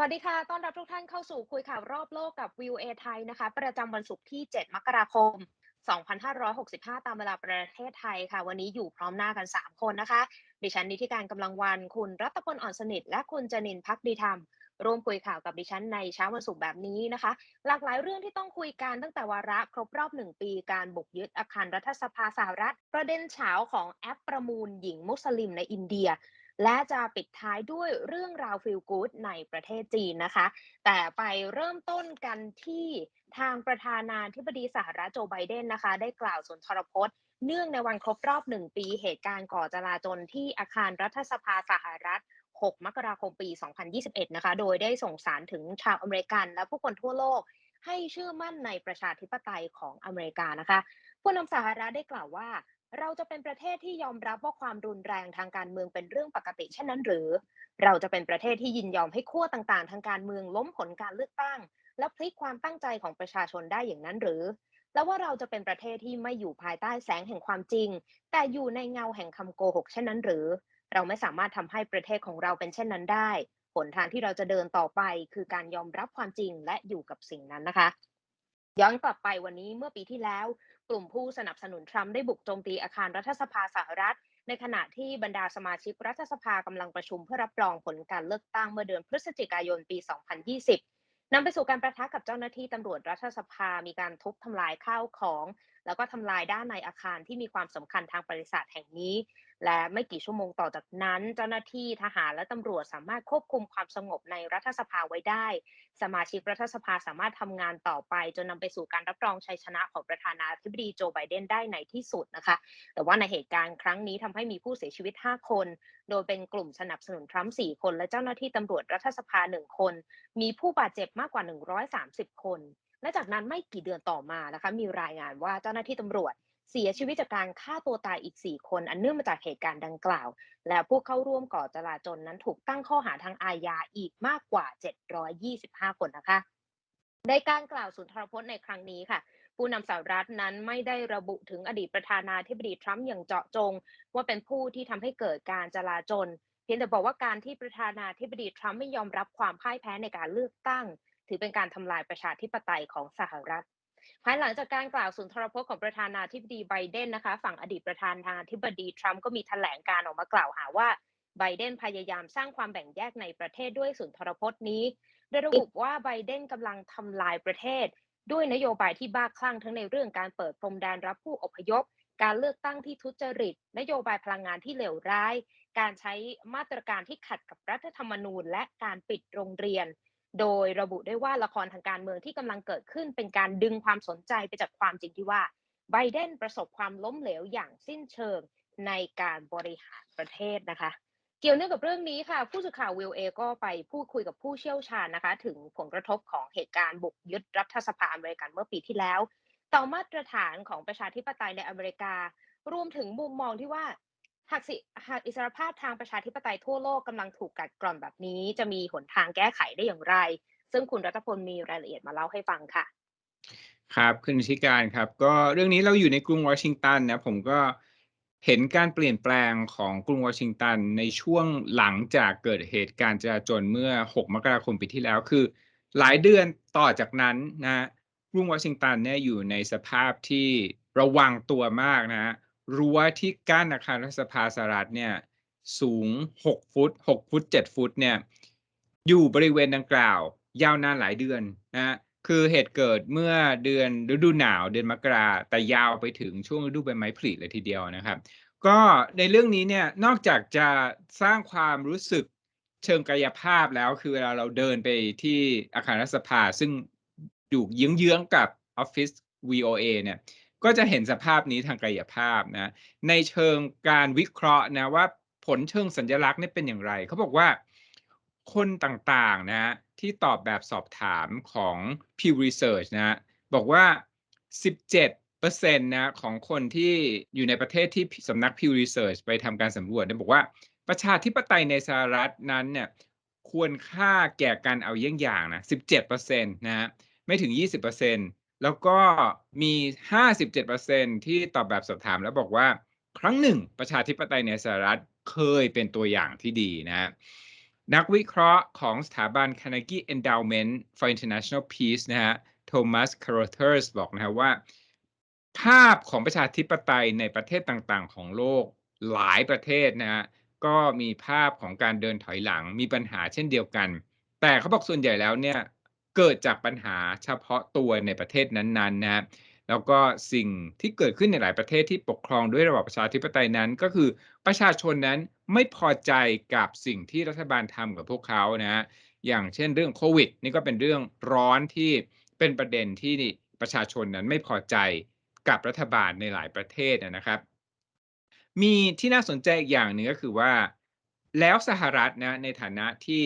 วัสดีค่ะ ต้อนรับทุกท่านเข้าสู่คุยข่าวรอบโลกกับวิวเอไทยนะคะ ประจำวันศุกร์ที่ 7 มกราคม 2565 ตามเวลาประเทศไทยค่ะ วันนี้อยู่พร้อมหน้ากัน 3 คนนะคะ ดิฉันนิติการกำลังวัน คุณรัตพลอ่อนสนิท และคุณจนินพักดีธรรม ร่วมคุยข่าวกับดิฉันในเช้าวันศุกร์แบบนี้นะคะ หลากหลายเรื่องที่ต้องคุยกันตั้งแต่วาระครบรอบหนึ่งปีการบุกยึดอาคารรัฐสภาสหรัฐ ประเด็นเฉาของแอปประมูลหญิงมุสลิมในอินเดีย และจะปิดท้ายด้วยเรื่องราวฟิลกู๊ดในประเทศจีนนะคะ แต่ไปเริ่มต้นกันที่ทางประธานาธิบดีสหรัฐโจไบเดนนะคะ ได้กล่าวสุนทรพจน์ เนื่องในวันครบรอบหนึ่งปีเหตุการณ์ก่อจลาจลที่อาคารรัฐสภาสหรัฐ 6 มกราคมปี 2021 นะคะ โดยได้ส่งสารถึงชาวอเมริกันและผู้คนทั่วโลก ให้เชื่อมั่นในประชาธิปไตยของอเมริกานะคะ ผู้นำสหรัฐได้กล่าวว่า เราจะเป็นประเทศที่ยอมรับว่าความรุนแรงทางการเมืองเป็นเรื่องปกติเช่นนั้นหรือ เราจะเป็นประเทศที่ยินยอมให้ขั้วต่างๆ ทางการเมืองล้มผลการเลือกตั้ง และพลิกความตั้งใจของประชาชนได้อย่างนั้นหรือ แล้วว่าเราจะเป็นประเทศที่ไม่อยู่ภายใต้แสงแห่งความจริง แต่อยู่ในเงาแห่งคำโกหกเช่นนั้นหรือ เราไม่สามารถทำให้ประเทศของเราเป็นเช่นนั้นได้หนทางที่เราจะเดินต่อไปคือการยอมรับความจริงและอยู่กับสิ่งนั้นนะคะย้อนกลับไปวันนี้เมื่อปีที่แล้ว กลุ่มผู้สนับสนุนทรัมป์ได้บุกโจมตีอาคารรัฐสภาสหรัฐ ในขณะที่บรรดาสมาชิกรัฐสภากำลังประชุมเพื่อรับรองผลการเลือกตั้งเมื่อเดือนพฤศจิกายนปี 2020นำไปสู่การประทะกับเจ้าหน้าที่ตำรวจรัฐสภามีการทุบทำลายข้าวของ แล้วก็ทำลายด้านในอาคารที่มีความสำคัญทางประวัติศาสตร์แห่งนี้ และไม่กี่ชั่วโมงต่อจากนั้น เจ้าหน้าที่ทหารและตำรวจสามารถควบคุมความสงบในรัฐสภาไว้ได้ สมาชิกรัฐสภาสามารถทำงานต่อไป จนนำไปสู่การรับรองชัยชนะของประธานาธิบดีโจไบเดนได้ในที่สุดนะคะ แต่ว่าในเหตุการณ์ครั้งนี้ทำให้มีผู้เสียชีวิต 5 คน โดยเป็นกลุ่มสนับสนุนทรัมป์4คน และเจ้าหน้าที่ตำรวจรัฐสภา 1 คน มีผู้บาดเจ็บมากกว่า 130 คนและจากนั้นไม่กี่เดือนต่อมานะคะมีรายงานว่าเจ้าหน้าที่ตำรวจ เสียชีวิตจากการฆ่าตัวตายอีก 4 คน อันเนื่องมาจากเหตุการณ์ดังกล่าว และผู้เข้าร่วมก่อจลาจลนั้นถูกตั้งข้อหาทางอาญาอีกมากกว่า 725 คนนะคะ ในการกล่าวสุนทรพจน์ในครั้งนี้ค่ะ ผู้นำสหรัฐนั้นไม่ได้ระบุถึงอดีตประธานาธิบดีทรัมป์อย่างเจาะจง ว่าเป็นผู้ที่ทำให้เกิดการจลาจลเพียงแต่บอกว่าการที่ประธานาธิบดีทรัมป์ไม่ยอมรับความพ่ายแพ้ในการเลือกตั้ง ถือเป็นการทำลายประชาธิปไตยของสหรัฐ ภายหลังจากการกล่าวสุนทรพจน์ของประธานาธิบดีไบเดนนะคะ ฝั่งอดีตประธานาธิบดีทรัมป์ก็มีแถลงการออกมากล่าวหาว่าไบเดนพยายามสร้างความแบ่งแยกในประเทศด้วยสุนทรพจน์นี้โดยระบุว่าไบเดนกำลังทำลายประเทศ ด้วยนโยบายที่บ้าคลั่งทั้งในเรื่องการเปิดพรมแดนรับผู้อพยพ การเลือกตั้งที่ทุจริต นโยบายพลังงานที่เลวร้าย การใช้มาตรการที่ขัดกับรัฐธรรมนูญ และการปิดโรงเรียน โดยระบุได้ว่าละครทางการเมืองที่กำลังเกิดขึ้นเป็นการดึงความสนใจไปจากความจริงที่ว่าไบเดนประสบความล้มเหลวอย่างสิ้นเชิงในการบริหารประเทศนะคะ เกี่ยวเนื่องกับเรื่องนี้ค่ะ ผู้สื่อข่าววิวเอก็ไปพูดคุยกับผู้เชี่ยวชาญนะคะ ถึงผลกระทบของเหตุการณ์บุกยึดรัฐสภาอเมริกันเมื่อปีที่แล้ว ต่อมาตรฐานของประชาธิปไตยในอเมริการวมถึงมุมมองที่ว่า หากสิหากอิสรภาพทางประชาธิปไตยทั่วโลกกำลังถูกกัดกร่อนแบบนี้ จะมีหนทางแก้ไขได้อย่างไร ซึ่งคุณรัตพลมีรายละเอียดมาเล่าให้ฟังค่ะ ครับคุณนิการครับ ก็เรื่องนี้เราอยู่ในกรุงวอชิงตันนะผมก็เห็นการเปลี่ยนแปลงของกรุงวอชิงตันในช่วงหลังจากเกิดเหตุการณ์จลาจลเมื่อ 6 มกราคมปีที่แล้วคือ หลายเดือนต่อจากนั้นนะกรุงวอชิงตันเนี่ยอยู่ในสภาพที่ระวังตัวมากนะ รั้วที่กั้นอาคารรัฐสภาสหรัฐเนี่ยสูง 6 ฟุต 6 ฟุต 7 ฟุตเนี่ยอยู่บริเวณดังกล่าว ยาวนานหลายเดือนนะคือเหตุเกิดเมื่อเดือนฤดูหนาวเดือนมกราแต่ยาวไปถึงช่วงฤดูใบไม้ผลิเลยทีเดียวนะครับ ก็ในเรื่องนี้เนี่ยนอกจากจะสร้างความรู้สึกเชิงกายภาพแล้วคือเวลาเราเดินไปที่อาคารรัฐสภา ซึ่งอยู่เยื้องๆกับออฟฟิศ VOA เนี่ย ก็จะเห็นสภาพนี้ทางกายภาพนะ ในเชิงการวิเคราะห์นะว่าผลเชิงสัญลักษณ์นี่เป็นอย่างไร เขาบอกว่าคนต่างๆนะที่ตอบแบบสอบถามของ Pew Research นะบอกว่า 17%นะของคนที่อยู่ในประเทศที่สำนัก Pew Research ไปทำการสำรวจเนี่ยบอกว่าประชาธิปไตยในสหรัฐนั้นเนี่ยควรค่าแก่การเอาเยี่ยงอย่างนะ 17%นะฮะไม่ถึง 20% แล้วก็มี 57%ที่ตอบแบบสอบถามแล้วบอกว่า ครั้งหนึ่งประชาธิปไตยในสหรัฐเคยเป็นตัวอย่างที่ดีนะนักวิเคราะห์ของสถาบัน Carnegie Endowment for International Peace นะฮะโทมัสคาร์เทอร์สบอกนะฮะว่า ภาพของประชาธิปไตยในประเทศต่างๆ ของโลกหลายประเทศนะฮะก็มีภาพของการเดินถอยหลังมีปัญหาเช่นเดียวกัน แต่เขาบอกส่วนใหญ่แล้วเนี่ย เกิดจากปัญหาเฉพาะตัวในประเทศนั้นๆนะแล้วก็สิ่งที่เกิดขึ้นในหลายประเทศที่ปกครองด้วยระบอบประชาธิปไตยนั้น ก็คือประชาชนนั้นไม่พอใจกับสิ่งที่รัฐบาลทำกับพวกเขานะอย่างเช่นเรื่องโควิด นี่ก็เป็นเรื่องร้อนที่เป็นประเด็นที่ประชาชนนั้นไม่พอใจกับรัฐบาลในหลายประเทศนะครับ มีที่น่าสนใจอีกอย่างหนึ่งก็คือว่า แล้วสหรัฐนะในฐานะที่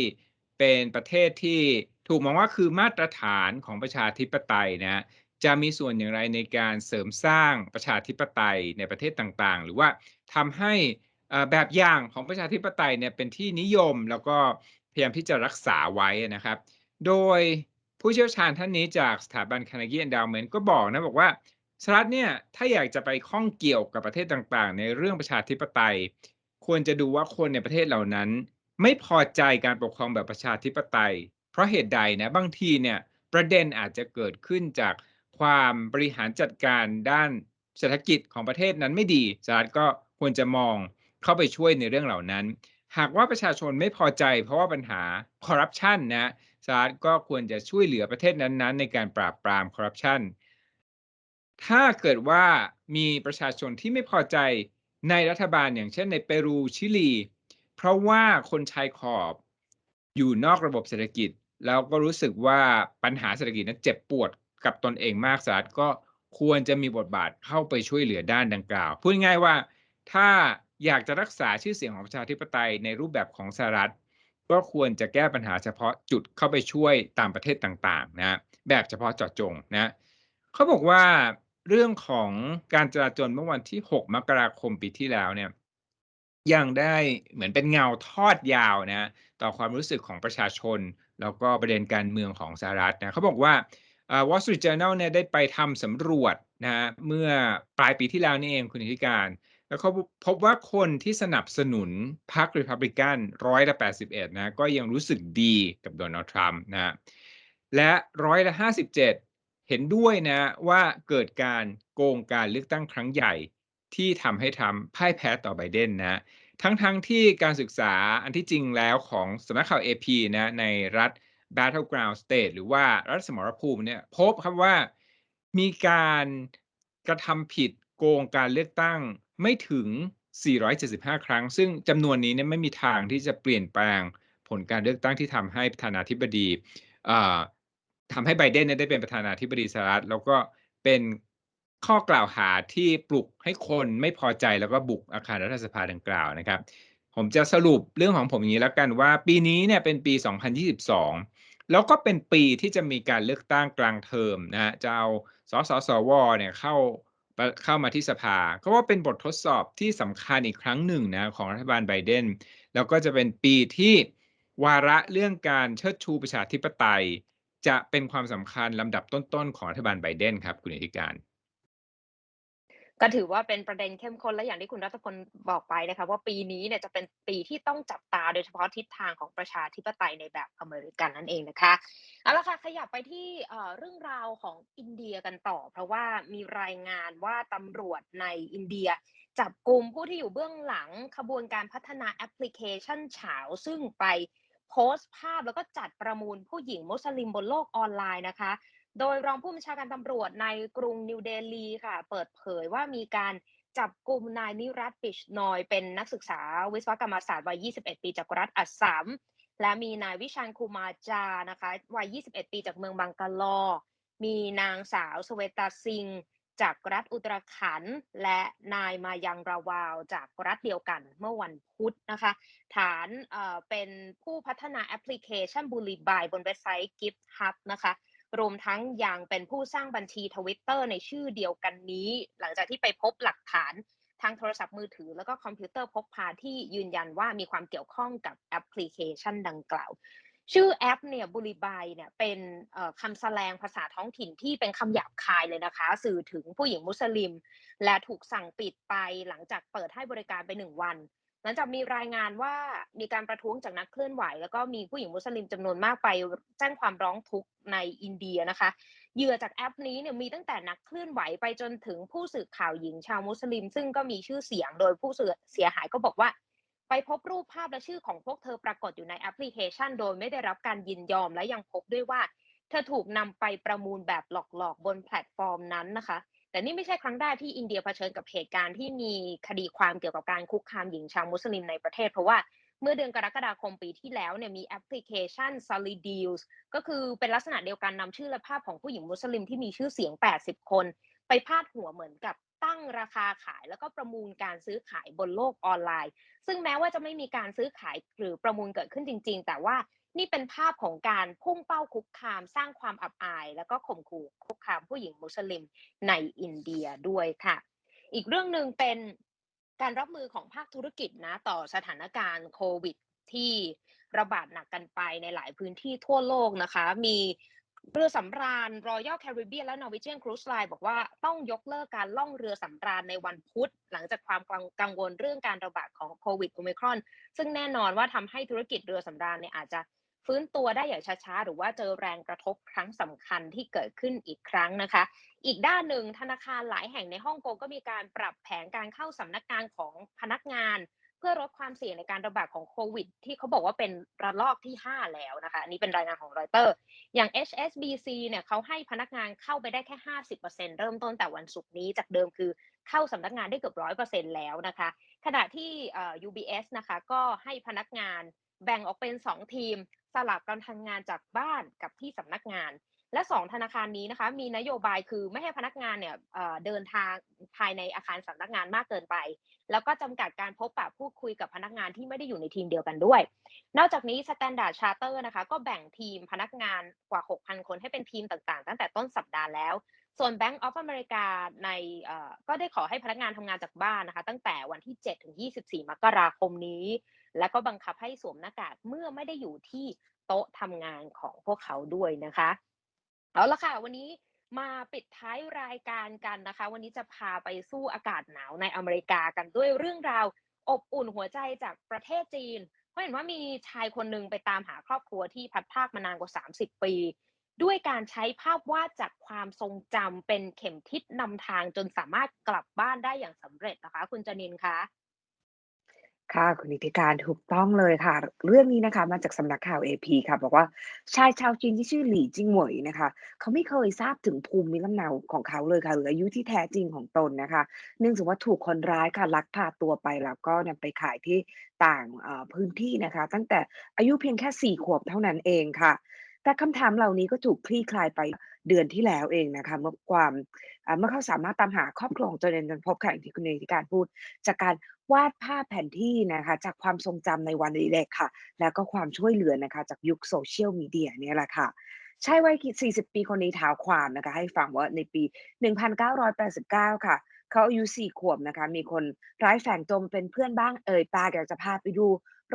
เป็นประเทศที่ ถูกมองว่าคือมาตรฐานของประชาธิปไตยนะจะมีส่วนอย่างไรในการเสริมสร้างประชาธิปไตยในประเทศต่างๆ หรือว่าทำให้แบบอย่างของประชาธิปไตยเนี่ยเป็นที่นิยมแล้วก็พยายามที่จะรักษาไว้นะครับ โดยผู้เชี่ยวชาญท่านนี้จากสถาบัน Carnegie Endowment ก็บอกนะบอกว่าสหรัฐเนี่ยถ้าอยากจะไปข้องเกี่ยวกับประเทศต่างๆ ในเรื่องประชาธิปไตย ควรจะดูว่าคนในประเทศเหล่านั้น ไม่พอใจการปกครองแบบประชาธิปไตย เพราะเหตุใดนะบางทีเนี่ยประเด็นอาจจะเกิดขึ้นจากความบริหารจัดการด้านเศรษฐกิจของประเทศนั้นไม่ดีสหรัฐก็ควรจะมองเข้าไปช่วยในเรื่องเหล่านั้น หากว่าประชาชนไม่พอใจเพราะว่าปัญหาคอร์รัปชันนะสหรัฐก็ควรจะช่วยเหลือประเทศนั้นๆ ในการปราบปรามคอร์รัปชันถ้าเกิดว่ามีประชาชนที่ไม่พอใจในรัฐบาลอย่างเช่นในเปรูชิลี เพราะว่าคนชายขอบอยู่นอกระบบเศรษฐกิจ แล้วก็รู้สึกว่าปัญหาเศรษฐกิจนั้นเจ็บปวดกับตนเองมากสหรัฐก็ควรจะมีบทบาทเข้าไปช่วยเหลือด้านดังกล่าว พูดง่ายว่าถ้าอยากจะรักษาชื่อเสียงของประชาธิปไตยในรูปแบบของสหรัฐ ก็ควรจะแก้ปัญหาเฉพาะจุดเข้าไปช่วยตามประเทศต่างๆนะแบบเฉพาะเจาะจงนะเขาบอกว่าเรื่องของการจราจรเมื่อวันที่ 6 มกราคมปีที่แล้วเนี่ยยังได้เหมือนเป็นเงาทอดยาวนะต่อความรู้สึกของประชาชน แล้วก็ประเด็นการเมืองของสหรัฐนะเขาบอกว่า Wall Street Journal เนี่ยได้ไปทำสำรวจนะเมื่อปลายปีที่แล้วนี่เองคุณธิการ แล้วเขาพบว่าคนที่สนับสนุนพรรครีพับลิกันร้อยละ81นะก็ยังรู้สึกดีกับโดนัลด์ทรัมป์นะและร้อยละ57เห็นด้วยนะว่าเกิดการโกงการเลือกตั้งครั้งใหญ่ที่ทำให้ทำพ่ายแพ้ต่อไบเดนนะ ทั้งๆทที่การศึกษาอันที่จริงแล้วของสำนักข่าว AP นะในรัฐ battleground state หรือว่ารัฐสมรภูมิเนี่ยพบครับว่ามีการกระทำผิดโกงการเลือกตั้งไม่ถึง 475 ครั้ง ซึ่งจำนวนนี้เนี่ยไม่มีทางที่จะเปลี่ยนแปลงผลการเลือกตั้งที่ทำให้ประธานาธิบดีทำให้ไบเดนได้เป็นประธานาธิบดีสหรัฐแล้วก็เป็น ข้อกล่าวหาที่ปลุกให้คนไม่พอใจแล้วก็บุกอาคารรัฐสภาดังกล่าวนะครับ ผมจะสรุปเรื่องของผมอย่างนี้แล้วกันว่า ปีนี้เนี่ยเป็นปี 2022 แล้วก็เป็นปีที่จะมีการเลือกตั้งกลางเทอมนะฮะจะเอาสสสวเนี่ยเข้าเข้ามาที่สภา ก็ว่าเป็นบททดสอบที่สำคัญอีกครั้งหนึ่งนะของรัฐบาลไบเดนแล้วก็จะเป็นปีที่วาระเรื่องการเชิดชูประชาธิปไตย จะเป็นความสำคัญลำดับต้นๆของรัฐบาลไบเดนครับคุณอธิการ ก็ถือว่าเป็นประเด็นเข้มข้นและอย่างที่คุณรัตพลบอกไปนะคะว่าปีนี้เนี่ยจะเป็นปีที่ต้องจับตาโดยเฉพาะทิศทางของประชาธิปไตยในแบบอเมริกันนั่นเองนะคะเอาละค่ะขยับไปที่เรื่องราวของอินเดียกันต่อ เพราะว่ามีรายงานว่าตำรวจในอินเดีย จับกลุ่มผู้ที่อยู่เบื้องหลังขบวนการพัฒนาแอปพลิเคชันเฉาซึ่งไปโพสต์ภาพแล้วก็จัดประมูลผู้หญิงมุสลิมบนโลกออนไลน์นะคะ โดยรองผู้บัญชาการตำรวจในกรุงนิวเดลีค่ะ เปิดเผยว่ามีการจับกลุ่มนายนิรัตปิชนอยเป็นนักศึกษาวิศวกรรมศาสตร์วัย 21 ปีจากรัฐอัสสัมและมีนายวิชันคูมาจานะคะวัย 21 ปีจากเมืองบังกาลอ มีนางสาวสเวตาซิง จากรัฐอุตรขันและนายมายังราวาว จากรัฐเดียวกันเมื่อวันพุธนะคะ ฐานเเป็นผู้พัฒนาแอปพลิเคชันบูลีบายบนเว็บไซต์ GitHub นะคะ รวมทั้งยังเป็นผู้สร้างบัญชีทวิตเตอร์ในชื่อเดียวกันนี้ หลังจากที่ไปพบหลักฐานทางโทรศัพท์มือถือ แล้วก็คอมพิวเตอร์พกพาที่ยืนยันว่ามีความเกี่ยวข้องกับแอปพลิเคชันดังกล่าว ชื่อแอปเนี่ยบุริบายเนี่ยเป็นคำแสลงภาษาท้องถิ่นที่เป็นคำหยาบคายเลยนะคะ สื่อถึงผู้หญิงมุสลิม และถูกสั่งปิดไปหลังจากเปิดให้บริการไปหนึ่งวัน หลังจากมีรายงานว่ามีการประท้วงจากนักเคลื่อนไหว แล้วก็มีผู้หญิงมุสลิมจำนวนมากไปแจ้งความร้องทุกข์ในอินเดียนะคะเหยื่อจากแอปนี้เนี่ยมีตั้งแต่นักเคลื่อนไหวไปจนถึงผู้สื่อข่าวหญิงชาวมุสลิม ซึ่งก็มีชื่อเสียงโดยผู้เสียหายก็บอกว่า ไปพบรูปภาพและชื่อของพวกเธอปรากฏอยู่ในแอปพลิเคชัน โดยไม่ได้รับการยินยอมและยังพบด้วยว่า เธอถูกนำไปประมูลแบบหลอกๆบนแพลตฟอร์มนั้นนะคะ แต่นี่ไม่ใช่ครั้งแรกที่อินเดียเผชิญกับเหตุการณ์ที่มีคดีความเกี่ยวกับการคุกคามหญิงชาวมุสลิมในประเทศ เพราะว่าเมื่อเดือนกรกฎาคมปีที่แล้วเนี่ยมีแอปพลิเคชัน s o l i d e a l s ก็คือเป็นลักษณะเดียวกันนำชื่อและภาพของผู้หญิงมุสลิมที่มีชื่อเสียง 80 คน ไปพาดหัวเหมือนกับตั้งราคาขายแล้วก็ประมูลการซื้อขายบนโลกออนไลน์ ซึ่งแม้ว่าจะไม่มีการซื้อขายหรือประมูลเกิดขึ้นจริง ๆ แต่ว่า นี่เป็นภาพของการพุ่งเป้าคุกคามสร้างความอับอาย แล้วก็ข่มขู่คุกคามผู้หญิงมุสลิมในอินเดียด้วยค่ะ อีกเรื่องหนึ่งเป็นการรับมือของภาคธุรกิจนะต่อสถานการณ์โควิดที่ระบาดหนักกันไปในหลายพื้นที่ทั่วโลกนะคะ มีเรือสำราญ Royal Caribbean และ Norwegian Cruise Line บอกว่าต้องยกเลิกการล่องเรือสำราญในวันพุธ หลังจากความกังวลเรื่องการระบาดของโควิดโอมิครอน ซึ่งแน่นอนว่าทำให้ธุรกิจเรือสำราญเนี่ยอาจจะ ฟื้นตัวได้อย่างช้าๆ หรือว่าเจอแรงกระทบครั้งสำคัญที่เกิดขึ้นอีกครั้งนะคะ อีกด้านหนึ่งธนาคารหลายแห่งในฮ่องกงก็มีการปรับแผนการเข้าสำนักงานของพนักงาน เพื่อลดความเสี่ยงในการระบาดของโควิด ที่เขาบอกว่าเป็นระลอกที่ 5 แล้วนะคะอันนี้เป็นรายงานของรอยเตอร์ อย่าง HSBC เนี่ยเขาให้พนักงานเข้าไปได้แค่ 50%เริ่มต้นแต่วันศุกร์นี้จากเดิมคือเข้าสำนักงานได้เกือบร้อยเปอร์เซ็นต์แล้วนะคะ ขณะที่ UBS นะคะก็ให้พนักงานแบ่งออกเป็น 2 ทีม สลับกันทำงานจากบ้านกับที่สำนักงาน และ 2 ธนาคารนี้นะคะ มีนโยบายคือไม่ให้พนักงานเนี่ยเดินทางภายในอาคารสำนักงานมากเกินไป แล้วก็จำกัดการพบปะพูดคุยกับพนักงานที่ไม่ได้อยู่ในทีมเดียวกันด้วย นอกจากนี้ Standard Charter นะคะ ก็แบ่งทีมพนักงานกว่า 6,000 คนให้เป็นทีมต่างๆ ตั้งแต่ต้นสัปดาห์แล้วส่วน Bank of America ในก็ได้ขอให้พนักงานทำงานจากบ้านนะคะ ตั้งแต่วันที่ 7 ถึง 24 มกราคมนี้ และก็บังคับให้สวมหน้ากากเมื่อไม่ได้อยู่ที่โต๊ะทำงานของพวกเขาด้วยนะคะเอาละค่ะวันนี้มาปิดท้ายรายการกันนะคะ วันนี้จะพาไปสู้อากาศหนาวในอเมริกากันด้วยเรื่องราวอบอุ่นหัวใจจากประเทศจีน เพราะเห็นว่ามีชายคนหนึ่งไปตามหาครอบครัวที่พัดพรากมานานกว่า 30 ปี ด้วยการใช้ภาพวาดจากความทรงจำเป็นเข็มทิศนำทางจนสามารถกลับบ้านได้อย่างสำเร็จนะคะ คุณจนินคะ ค่ะ คุณนิติการถูกต้องเลยค่ะ เรื่องนี้นะคะมาจากสำนักข่าว AP ค่ะ บอกว่าชายชาวจีนที่ชื่อหลี่จิงเหวยนะคะ เขาไม่เคยทราบถึงภูมิลำเนาของเขาเลยค่ะหรืออายุที่แท้จริงของตนนะคะ เนื่องจากว่าถูกคนร้ายค่ะลักพาตัวไปแล้วก็นำไปขายที่ต่างพื้นที่นะคะ ตั้งแต่อายุเพียงแค่ 4 ขวบเท่านั้นเองค่ะ แต่คำถามเหล่านี้ก็ถูกคลี่คลายไปเดือนที่แล้วเองนะคะเมื่อความเมื่อเขาสามารถตามหาครอบครัวของตนเองจนพบค่ะอย่างที่คุณเนติการพูด จากการวาดภาพแผนที่นะคะจากความทรงจำในวันเด็กๆค่ะ แล้วก็ความช่วยเหลือนะคะจากยุคโซเชียลมีเดียเนี่ยแหละค่ะใชายวัย40 ปีคนนี้ท้าวความนะคะให้ฟังว่าในปี 1989 ค่ะ เขาอายุ4ขวบนะคะ มีคนร้ายแฝงตนเป็นเพื่อนบ้างเอ่ยปากอยากจะพาไปดู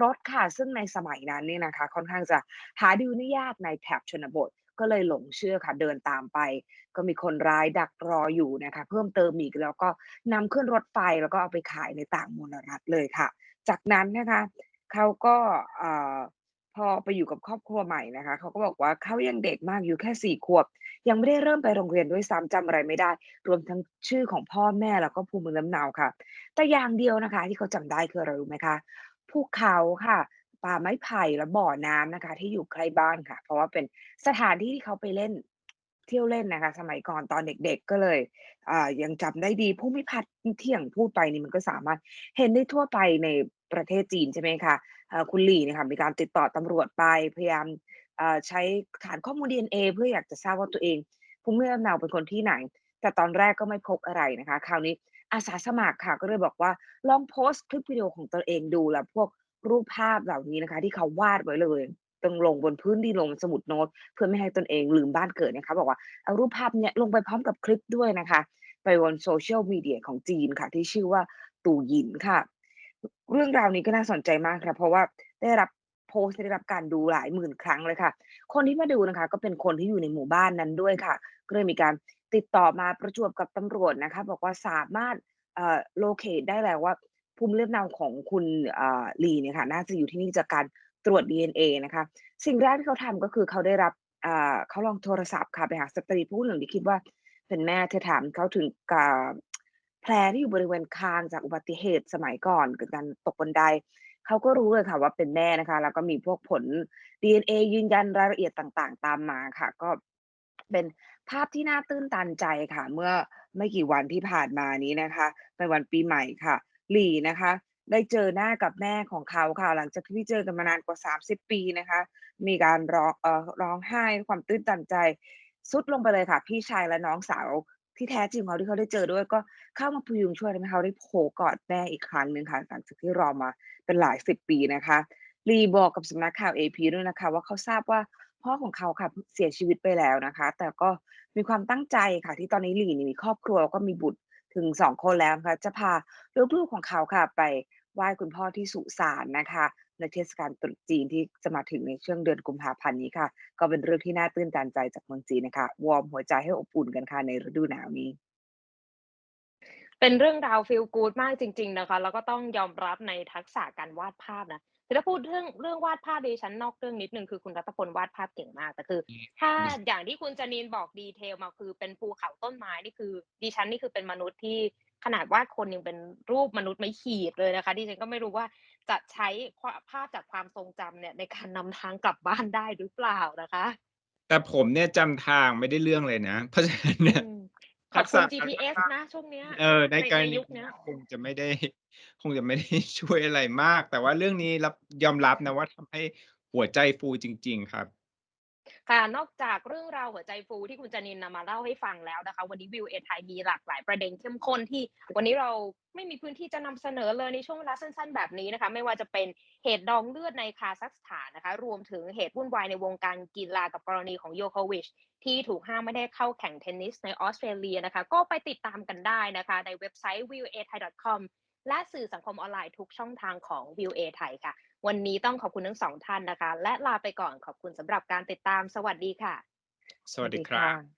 รถค่ะ ซึ่งในสมัยนั้นเนี่ยนะคะ ค่อนข้างจะหาดูได้ยากในแถบชนบท ก็เลยหลงเชื่อค่ะ เดินตามไป ก็มีคนร้ายดักรออยู่นะคะ เพิ่มเติมอีกแล้วก็นำขึ้นรถไฟแล้วก็เอาไปขายในต่างมลรัฐเลยค่ะ จากนั้นนะคะเขาก็พอไปอยู่กับครอบครัวใหม่นะคะเขาก็บอกว่าเขายังเด็กมากอยู่แค่สี่ขวบ ยังไม่ได้เริ่มไปโรงเรียนด้วยซ้ำจำอะไรไม่ได้ รวมทั้งชื่อของพ่อแม่แล้วก็ภูมิลำเนาค่ะ แต่อย่างเดียวนะคะ ที่เขาจำได้คืออะไรรู้ไหมคะ ภูเขาค่ะ ป่าไม้ไผ่และบ่อน้ำนะคะ ที่อยู่ใกล้บ้านค่ะ เพราะว่าเป็นสถานที่ที่เขาไปเล่น เที่ยวเล่นนะคะ สมัยก่อนตอนเด็ก ๆ ก็เลยยังจำได้ดีภูมิพัฒน์ที่อย่างพูดไปนี่มันก็สามารถเห็นได้ทั่วไปในประเทศจีนใช่ไหมคะคุณหลี่เนี่ยค่ะมีการติดต่อตำรวจไปพยายามใช้ฐานข้อมูล DNA เพื่ออยากจะทราบว่าตัวเองภูมิลำเนาเป็นคนที่ไหน แต่ตอนแรกก็ไม่พบอะไรนะคะ คราวนี้ อาสาสมัครค่ะ ก็เลยบอกว่าลองโพสต์คลิปวิดีโอของตัวเองดูแล้วพวกรูปภาพเหล่านี้นะคะ ที่เขาวาดไว้เลยต้องลงบนพื้นที่ลงสมุดโน้ต เพื่อไม่ให้ตนเองลืมบ้านเกิดนะคะ บอกว่าเอารูปภาพเนี้ยลงไปพร้อมกับคลิปด้วยนะคะ ไปบนโซเชียลมีเดียของจีนค่ะ ที่ชื่อว่าตู่หยินค่ะ เรื่องราวนี้ก็น่าสนใจมากค่ะ เพราะว่าได้รับโพสต์ได้รับการดูหลายหมื่นครั้งเลยค่ะ คนที่มาดูนะคะ ก็เป็นคนที่อยู่ในหมู่บ้านนั้นด้วยค่ะ ก็เลยมีการติดต่อมาประจวบกับตำรวจนะคะ บอกว่าสามารถเอ่อโลเคตได้แล้วว่าภูมิเลำเนาของคุณอ่าลีเนี่ยค่ะน่าจะอยู่ที่นี่จากการตรวจ DNA นะคะ สิ่งแรกที่เขาทำก็คือเขาได้รับอ่าเขาลองโทรศัพท์ค่ะไปหาสตรีผู้หนึ่งที่คิดว่าเป็นแม่เธอถามเขาถึงกาแผลที่อยู่บริเวณคางจากอุบัติเหตุสมัยก่อนเกิดการตกบันไดเขาก็รู้เลยค่ะว่าเป็นแม่นะคะ แล้วก็มีพวกผล DNA ยืนยันรายละเอียดต่าง ๆ ตามมาค่ะ ก็ เป็นภาพที่น่าตื้นตันใจค่ะ เมื่อไม่กี่วันที่ผ่านมานี้นะคะเป็นวันปีใหม่ค่ะ หลี่นะคะ ได้เจอหน้ากับแม่ของเขาค่ะ หลังจากที่เจอกันมานานกว่า 30 ปีนะคะ มีการร้องเอ่อร้องไห้ความตื้นตันใจทรุดลงไปเลยค่ะ พี่ชายและน้องสาวที่แท้จริงของเขาที่เขาได้เจอด้วยก็เข้ามาพยุงช่วยทำให้เขาได้โผล่กอดแม่อีกครั้งหนึ่งค่ะ หลังจากที่รอมาเป็นหลายสิบปีนะคะลีบอกกับสำนักข่าว AP ด้วยนะคะ ว่าเขาทราบว่า พ่อของเขาค่ะเสียชีวิตไปแล้วนะคะ แต่ก็มีความตั้งใจค่ะ ที่ตอนนี้หลีเนี่ยมีครอบครัว แล้วก็มีบุตรถึงสองคนแล้วนะคะ จะพาลูก ๆ ของเขาค่ะ ไปไหว้คุณพ่อที่สุสานนะคะ ในเทศกาลตรุษจีนที่จะมาถึงในช่วงเดือนกุมภาพันธ์นี้ค่ะ ก็เป็นเรื่องที่น่าตื้นตันใจจากเมืองจีนนะคะ วอร์มหัวใจให้อบอุ่นกันค่ะในฤดูหนาวนี้ เป็นเรื่องราวฟีลกู o ดมากจริง ๆ นะคะ แล้วก็ต้องยอมรับในทักษะการวาดภาพนะ คือถ้าพูดเรื่องเรื่องวาดภาพดิฉันนอกเรื่องนิดนึงคือคุณรัตพลวาดภาพเก่งมากแต่คือ ถ้าอย่างที่คุณจนินบอกดีเทลมาคือเป็นภูเขาต้นไม้นี่คือดิฉันนี่คือเป็นมนุษย์ที่ขนาดวาดคนยังเป็นรูปมนุษย์ไม่ขีดเลยนะคะดิฉันก็ไม่รู้ว่าจะใช้ภาพจากความทรงจำเนี่ยในการนำทางกลับบ้านได้หรือเปล่านะคะ แต่ผมเนี่ยจำทางไม่ได้เรื่องเลยนะ เพราะฉะนั้นเนี่ยอืมข ทัอบกคุษะณการ GPS นะช่วงเนี้ยเออในในกรในณียุคเนี้ยคงจะไม่ได้ คงจะไม่ได้ช่วยอะไรมาก แต่ว่าเรื่องนี้รับยอมรับนะว่าทำให้หัวใจฟูจริง ๆ ครับ ค่ะ นอกจากเรื่องราวหัวใจฟูที่คุณจนินนำมาเล่าให้ฟังแล้วนะคะ วันนี้วิวเอไทยมีหลากหลายประเด็นเข้มข้นที่ วันนี้เราไม่มีพื้นที่จะนำเสนอเลยในช่วงเวลาสั้น ๆ แบบนี้นะคะ ไม่ว่าจะเป็นเหตุดองเลือดในคาซัคสถานนะคะ รวมถึงเหตุวุ่นวายในวงการกีฬากับกรณีของโยโควิชที่ถูกห้ามไม่ได้เข้าแข่งเทนนิสในออสเตรเลียนะคะ ก็ไปติดตามกันได้นะคะ ในเว็บไซต์ v i e w a t h a i c o m และสื่อสังคมออนไลน์ทุกช่องทางของ v i e w a ไทยค่ะ วันนี้ต้องขอบคุณทั้งสองท่านนะคะ และลาไปก่อนขอบคุณสำหรับการติดตามสวัสดีค่ะ สวัสดีครับะ